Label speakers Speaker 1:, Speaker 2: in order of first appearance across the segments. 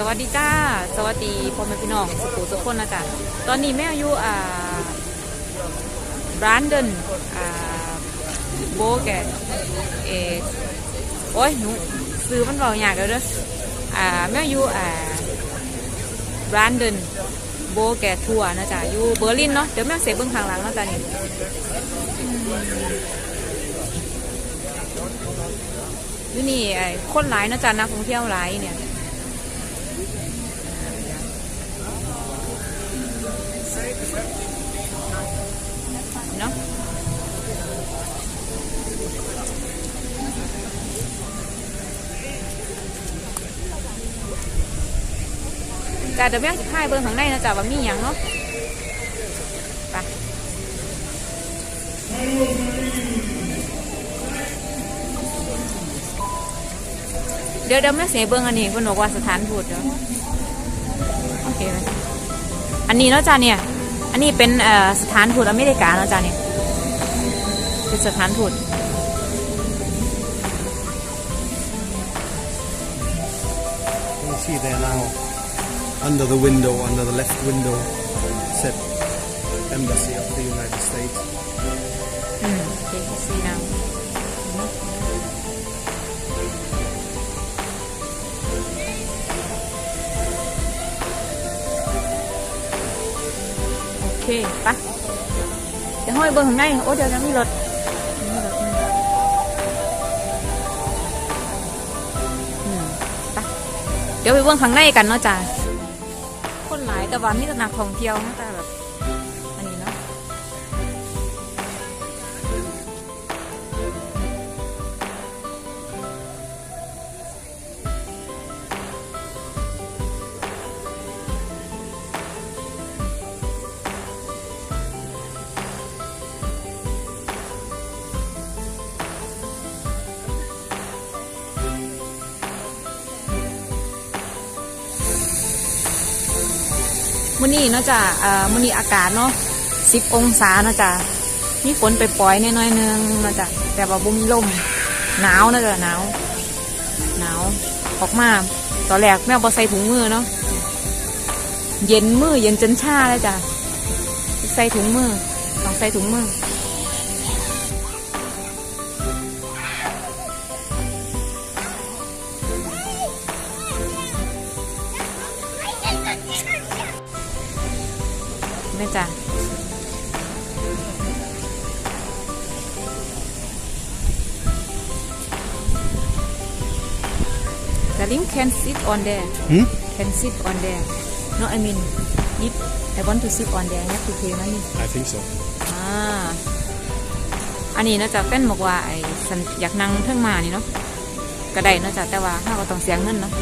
Speaker 1: สวัสดีจ้า สวัสดีพ่อแม่พี่น้องสุขุสุขคนนะจ๊ะตอนนี้แม่อายุอ่าร้านเดนอ่าโบแกเออโอ้ยหนูซื้อมันบอกอยากเลยเด้ออ่าแม่อายุอ่าร้านเดนโบแกทัวร์นะจ๊ะอยู่เบอร์ลินเนาะเดี๋ยวแม่เสียเบื้องข้างหลังนะจ๊ะนี่อยู่นี่ไอ้คนหลายนะจ๊ะนักท่องเที่ยวหลายเนี่ย เนาะจ้าเดี๋ยวแม่งสิพายเบิ้งข้างในนะจ๊ะว่ามีหยังเนาะ เดี๋ยวเดี๋ยวแม่เสียเบิ้งอันนี้คุณบอกว่าสถานทูตเดี๋ยวโอเคไหมอันนี้เนาะจ้าเนี่ย อันนี้เป็นเอ่อสถานทูตอเมริกาเนาะจ้าเนี่ยเป็นสถานทูต
Speaker 2: You can see there now, under the window, under the left window, said Embassy of the United States.
Speaker 1: อืมโอเเคไปะเดี๋ยวห้อยเบอร์ข้างในโอ้เดี๋ยวจะมีรถมีรถอืมไปเดี๋ยวไปเบิ้งข้างในกันเนาะจ้าคนหลายแต่ว่ามีแต่นักท่องเที่ยวนะแต่แบบ มื้อนี้เนาะจ้ะเอ่อมื้อนี้อากาศเนาะ10องศาเนาะจ้ะมีฝนไปปล่อยๆน้อยๆนึงเนาะจ้ะแต่ว่าบุ้มีลมหนาวเนาะจ้ะหนาวหนาวออกมาตอนแรกแม่บอใส่ถุงมือเนาะเย็นมือเย็นจนชาเลยจ้ะใส่ถุงมือต้องใส่ถุงมือ แม่จ้ะ Darling can sit on there
Speaker 2: Hmm?
Speaker 1: can sit on there no I mean if I want to sit on there I have to pay money
Speaker 2: I think so.
Speaker 1: อ่าอันนี้นะจ๊ะแฟนบอกว่าไอ้ฉันอยากนั่งเทิงมานี่เนาะก็ได้นะจ๊ะแต่ว่าถ้าก็ต้องเสียเงินเนาะ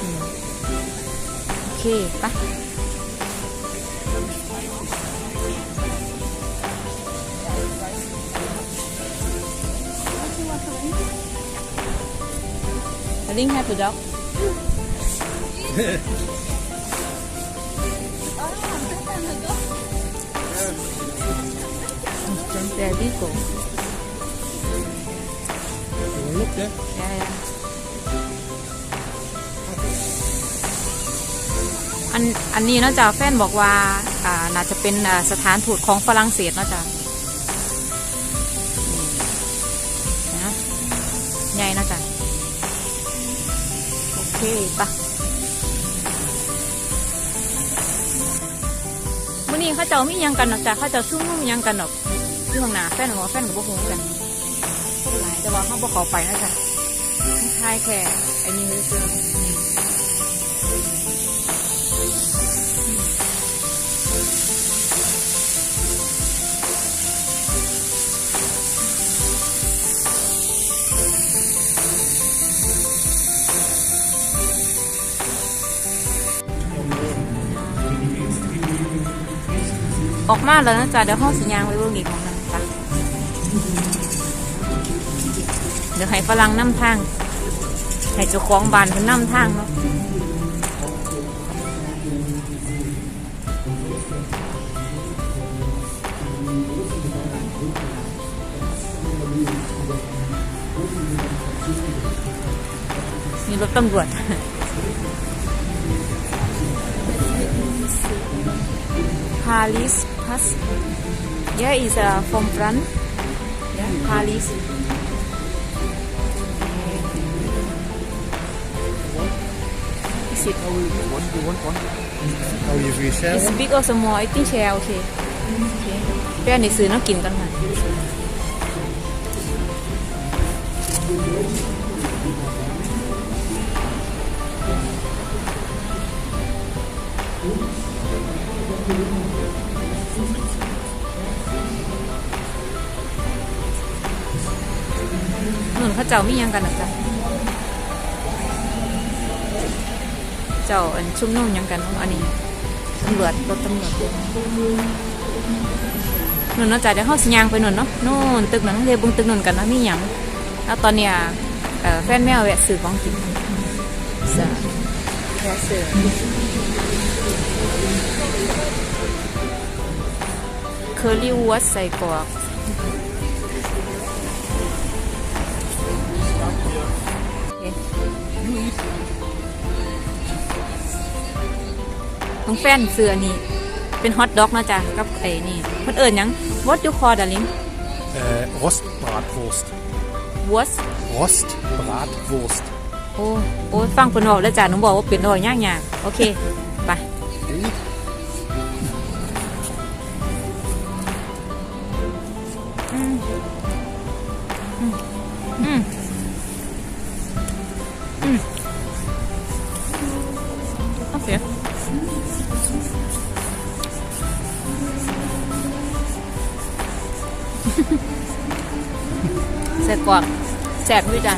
Speaker 1: อืมโอเคปะ Darling have a dog There we go
Speaker 2: look there?
Speaker 1: ยายาอันอันนี้เนาะจ๊ะแฟนบอกว่า อ่า น่าจะเป็นสถานทูตของฝรั่งเศสเนาะจ๊ะ ปะมื่อนี้ข้าเจ้ามียังกันหรอกจ้ะข้าเจ้าชุ่มนุ่มยังกันหรอกที่ข้างหน้าแฟนของว่าแฟนกับพวกหูกันคนหลายแต่ว่าเขาบอกเขาไปนะจ๊ะใช่แค่ไอ้นี่เรื่อ ออกมาแล้วนะจ๊ะเดี๋ยวห้องสัญญาณไว้เบิ่งอีกของนึงจ้ะเดี๋ยวให้ฝรั่งน้ำทางให้เจ้าของบ้านเพิ่นนำทางเนาะมีรถตำรวจ Paris Pass Yeah is uh, from France Yeah Paris Is it
Speaker 2: What do you want one? Oh, you've reshared
Speaker 1: It's
Speaker 2: one?
Speaker 1: big or small I think share okay Okay เพื่อนในซื้อน้ำกินกันค่ะ หนุนเขาเจ้ามียังกันนะจ๊ะเจ้าอันชุ่มนุ่มยังกันอันนี้ตำรวจรถตำรวจหนุนเนาะจ้ะเดี๋ยวเขาสิยางไปหนุนเนาะนู่นตึกนั้นเรียบเบึงตึกหนุนกันนะมียังแล้วตอนเนี้ยแฟนแมวแวะซื้อของกินจ้ะแวะซื้อ เคอรี่วัดใส่กรอกของแฟนเสือนี่ เป็นฮอทดอกนะจ๊ะ กับไอ้นี่เพิ่นเอิญยัง what you call darling
Speaker 2: Uh, Rostbratwurst.
Speaker 1: what
Speaker 2: Rostbratwurst.
Speaker 1: โอ้ โอ้ ฟังเพิ่นบอกแล้วจ้ะหนูบอกว่าเป็นดอยยากยากโอเค เสร็จกว่าแสบด้วยจ้ะ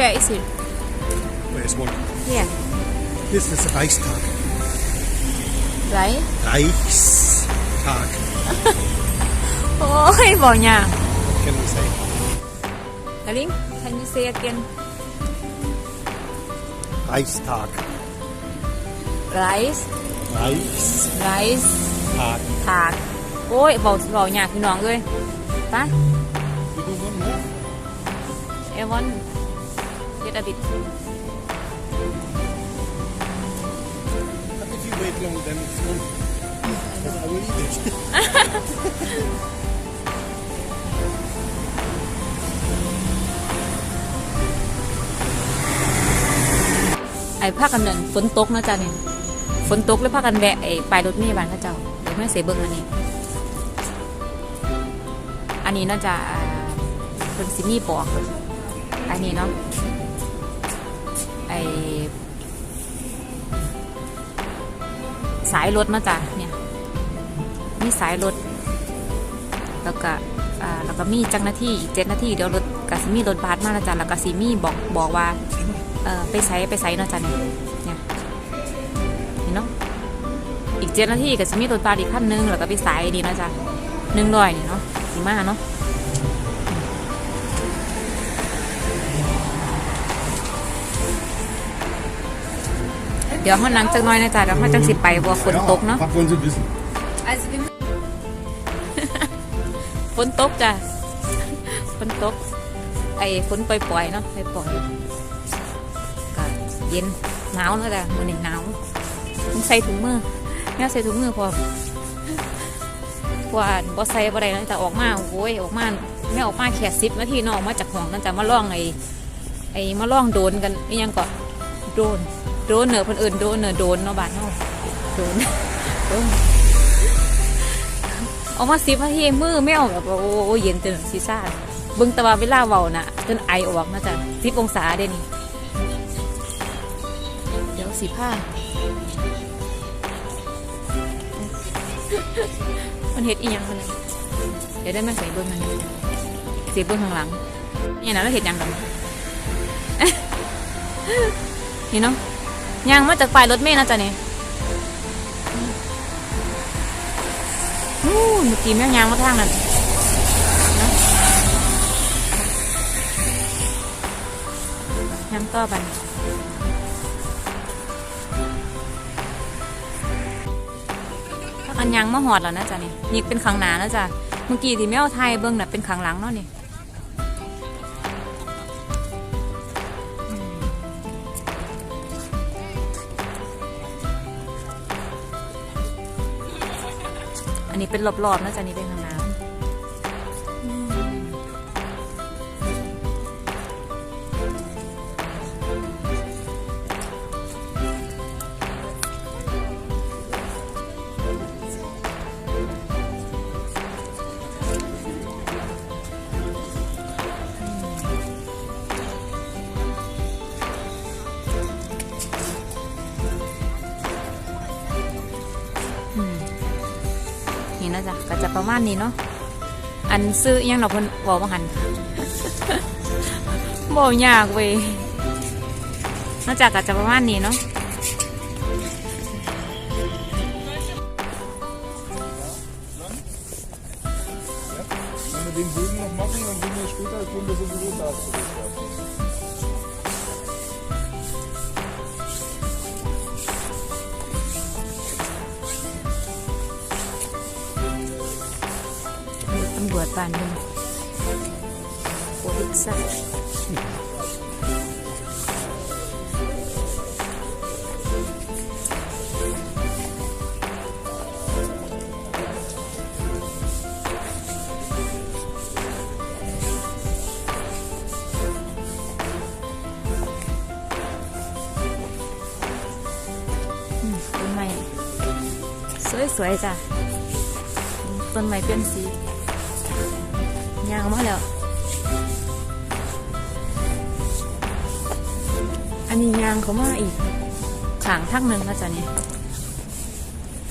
Speaker 1: แต่ลิงแวร์อีสิ
Speaker 2: Where's one?
Speaker 1: เนี่ย
Speaker 2: This is Reichstag.
Speaker 1: ไร
Speaker 2: Reichstag.
Speaker 1: โอ้ยบอกยาก
Speaker 2: Can we say?
Speaker 1: แต่ลิง can you say again
Speaker 2: Reichstag.
Speaker 1: rice
Speaker 2: Reichstag.
Speaker 1: rice ถาดโอ้ยบอกบอกยากพี่น้องเลยไป
Speaker 2: We do one more.
Speaker 1: เอ วอนเย็ดอบิด
Speaker 2: But if you wait long, then it's gone. Because I will eat it.
Speaker 1: ไอ้ผ้ากันเดินฝนตกนะจ๊ะเนี่ยฝนตกแล้วผ้ากันแวะไอ้ปลายรถเมล์บ้านเข้าเจ้าเดี๋ยวแม่เสียเบิ้งอันนี้ อันนี้น่าจะอ่าเป็นซิมี่ปอกอันนี้เนาะ ไอสายรถนะจ๊ะเนี่ยมีสายรถแล้วก็อ่าแล้วก็มีจังหน้าที่อีกเจ็ดนาทีเดี๋ยวรถกับซิมีรถบัสมานะจ๊ะแล้วก็ซิมีบอกบอกว่าเออไปไซไปไซเนาะจ้ะเนี่ยเนี่ยเห็นเนาะอีกเจ็ดนาทีก็จะมีรถบัสอีกคันนึงแล้วก็ไปไซดีนะจ้ะหนึ่งร้อยนี่เนาะสีมาเนาะ เดี๋ยวเขานั่งจักหน้อยนะจ๊ะเดี๋ยวเขาจังสิไปบัวฝนตกเนาะ
Speaker 2: Was wollen Sie wissen?
Speaker 1: ฝนตกจ้ะฝนตก ไอ้ฝนปล่อยๆเนาะปล่อยๆก็เย็นหนาวเนาะจ้ะมือหนึ่งหนาวต้องใส่ถุงมือแม่ใส่ถุงมือพอว่าบ่ใส่บ่ได้เนาะแต่ออกมาโอ้ยออกมาแม่ออกมาแค่สิบนาทีเนาะออกมาจากห้องนั่นจะมาล่องไอ้ไอ้มาล่องโดนกันไอ้หยังก็โดน โดนเนอคนอื่นโดนเนอโดนเนาะบ้านเนาะโดนโดนออกมาสิบนาทีมือไม่ออกแบบโอ้เย็นจนซีซ่าเบิ่งตะวันเวลาเว้าน่ะจนไอออกนะจ๊ะสิบองศาเดนี่เดี๋ยวสีผ้ามันเฮ็ดอีหยังมันยเดี๋ยวได้มาใส่เบิ้งมันสีเบิ้งข้างหลังนี่นะแล้วเฮ็ดยังกันนี่เนาะ ยางมาจากฝ่ายรถเมล์นะจ๊ะนี่อู้เมื่อกี้แม่ยางมาทางนั้นนะยางต่อไปถ้ากันยางมาหอดแล้วนะจ๊ะนี่นี่เป็นขังหนานะจ๊ะเมื่อกี้ที่แม่เอาไทยเบิ้งน่ะเป็นขังหลังเนาะนี่ อันนี้เป็นรอบๆนะจ๊ะนี่เป็นห้องน้ นี่นะจ๊ะก็จะประมาณนี้เนาะอันซื้อยังเราเพิ่นบอกว่าหันบอกยากเว้ยนอกจากก็จะประมาณนี้เนาะ
Speaker 3: Wenn wir den Bogen noch machen, dann sind wir später als Kunde sowieso da zurück.
Speaker 1: ตำรวจบ้านหนึงโอ้ยสัสอืมต้นไม้สวยๆจ้ะต้นไม้เปลี่ยนสี ยางมาแล้ว อันนี้ยางเขามาอีกขางทักหนึ่งนะจ๊ะนี่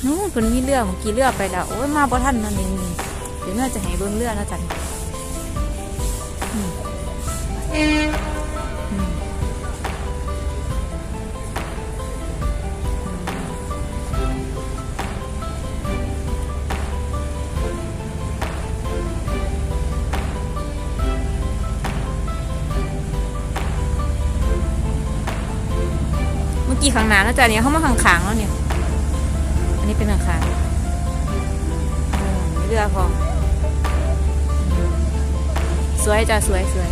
Speaker 1: นู้นคนมีเรือเมื่อกี้เรือไปแล้ว โอ้ยมาบ่ทันนั่นเองเดี๋ยวน่าจะให้เบิ้งเรือนะจ๊ะ อกี้ข้างหน้านะจ๊ะเนี่ยเขามาข้างขางๆแล้วเนี่ย อันนี้เป็นข้างขางๆเรือพอสวยจ้ะสวยสวย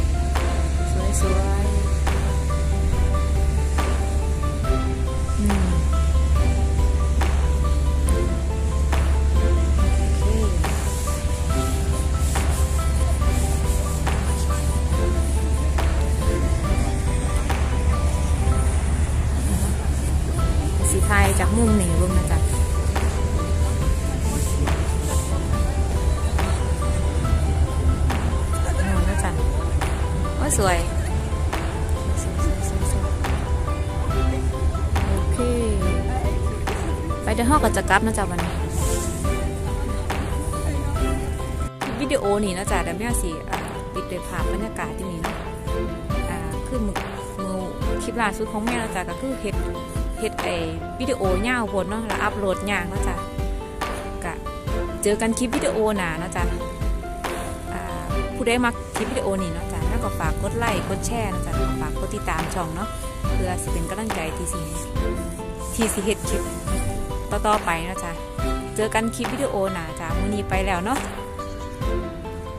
Speaker 1: สวยโอเคไปเดี๋ยวห้องก็จะกลับนะจ๊ะวันนี้วิดีโอนี่นะจ๊ะเดี๋ยวแม่สิอ่ปิดด้วยภาพบรรยากาศที่นี่นะอ่าคือมือมือคลิปล่าสุดของแม่นะจ๊ะก็คือเฮ็ดเฮ็ดไอวิดีโอยาวบนเนาะแล้วอัพโหลดยางนะจ๊ะก็เจอกันคลิปวิดีโอหนานะจ๊ะผู้ใดมักคลิปวิดีโอนี่เนาะ แล้วก็ฝากกดไลค์กดแชร์นะจ๊ะก็ฝากกดติดตามช่องเนาะเพื่อสิเป็นกำลังใจที่สิที่สิเฮ็ดคลิปต่อๆไปนะจ๊ะเจอกันคลิปวิดีโอหนาจ้ะมื้อนี้ไปแล้วเนาะ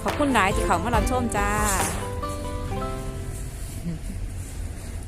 Speaker 1: ขอบคุณหลายที่เขามารับชมจ้า